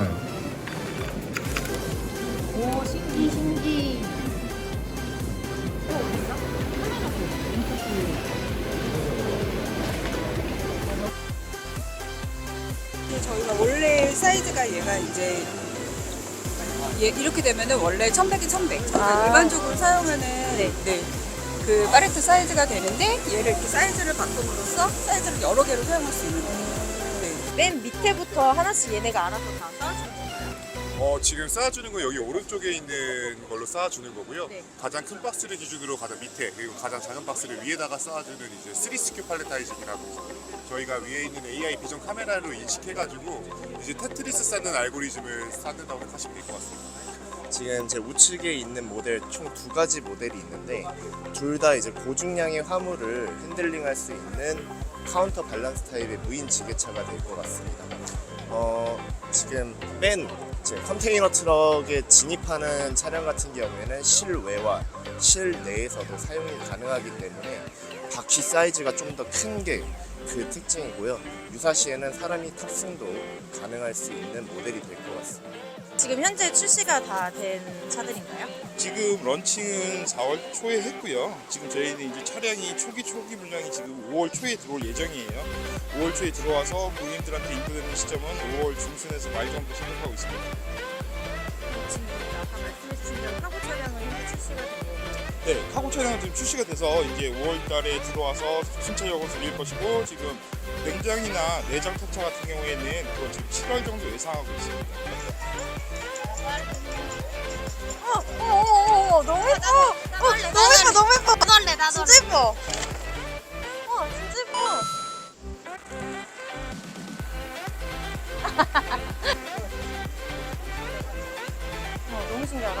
네. 오 신기 신기. 어 어디가? 카메라 보고 인터뷰. 저희가 원래 사이즈가 얘가 이제 얘 이렇게 되면은 원래 1100에 1100. 그러니까 아. 일반적으로 사용하는 네. 네. 그 파레트 사이즈가 되는데 얘를 이렇게 사이즈를 바꿈으로써 사이즈를 여러 개로 사용할 수 있는 거예요. 네. 맨 밑에부터 하나씩 얘네가 알아서 다 쌓아주는 건가요? 어, 지금 쌓아주는 건 여기 오른쪽에 있는 걸로 쌓아주는 거고요. 네. 가장 큰 박스를 기준으로 가장 밑에 그리고 가장 작은 박스를 위에다가 쌓아주는 이제 3스큐 팔레타이징이라고 저희가 위에 있는 AI 비전 카메라로 인식해가지고 이제 테트리스 쌓는 알고리즘을 쌓는다고 하시면 될 것 같습니다. 지금 제 우측에 있는 모델 총 두 가지 모델이 있는데 둘 다 이제 고중량의 화물을 핸들링할 수 있는 카운터 밸런스 타입의 무인 지게차가 될 것 같습니다. 어, 지금 맨 이제 컨테이너 트럭에 진입하는 차량 같은 경우에는 실외와 실내에서도 사용이 가능하기 때문에 바퀴 사이즈가 좀 더 큰 게 그 특징이고요. 유사시에는 사람이 탑승도 가능할 수 있는 모델이 될 것 같습니다. 지금 현재 출시가 다 된 차들인가요? 지금 런칭은 4월 초에 했고요. 지금 저희는 이제 차량이 초기 초기 물량이 지금 5월 초에 들어올 예정이에요. 5월 초에 들어와서 고객님들한테 인도되는 시점은 5월 중순에서 말 정도 생각하고 있습니다. 지금 아까 말씀해 주신 대로 카고 차량은 현재 출시가 된 거고 네, 카고 차량은 지금 출시가 돼서 이제 5월 달에 들어와서 순차적으로 돌릴 것이고 지금 냉장이나 내장 탑차 같은 경우에는 그건 지금 7월 정도 예상하고 있습니다. 어, 어, 어, 어, 너무 예뻐. 어, 너무 예뻐, 너무 예뻐. 나돌래 나돌래 진짜 예뻐. 어, 진짜 예뻐. 어, 너무 신기하다.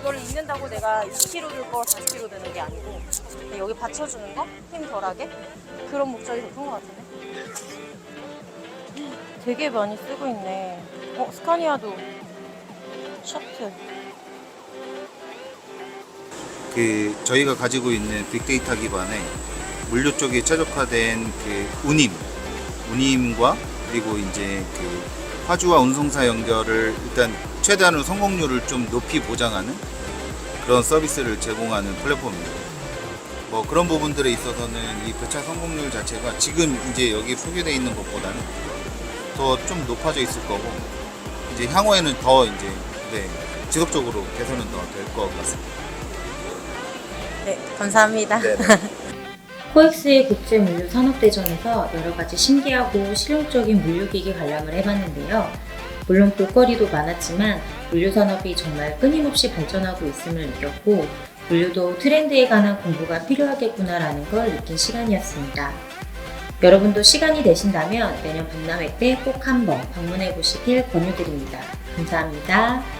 이걸 입는다고 내가 2kg 들거 40kg 드는 게 아니고 여기 받쳐주는 거? 힘 덜하게? 그런 목적이 더 큰 것 같은데? 되게 많이 쓰고 있네. 어, 스카니아도 셔틀. 그 저희가 가지고 있는 빅데이터 기반의 물류 쪽에 최적화된 그 운임, 운임과 그리고 이제 그 화주와 운송사 연결을 일단 최대한으로 성공률을 좀 높이 보장하는 그런 서비스를 제공하는 플랫폼입니다. 뭐 그런 부분들에 있어서는 이 배차 성공률 자체가 지금 이제 여기 소개되어 있는 것보다는 더 좀 높아져 있을 거고 이제 향후에는 더 이제 네, 지속적으로 개선은 더 될 것 같습니다. 네, 감사합니다. 코엑스의 국제 물류 산업대전에서 여러 가지 신기하고 실용적인 물류기기 관람을 해봤는데요. 물론 볼거리도 많았지만 물류 산업이 정말 끊임없이 발전하고 있음을 느꼈고 물류도 트렌드에 관한 공부가 필요하겠구나라는 걸 느낀 시간이었습니다. 여러분도 시간이 되신다면 내년 박람회 때 꼭 한번 방문해 보시길 권유드립니다. 감사합니다.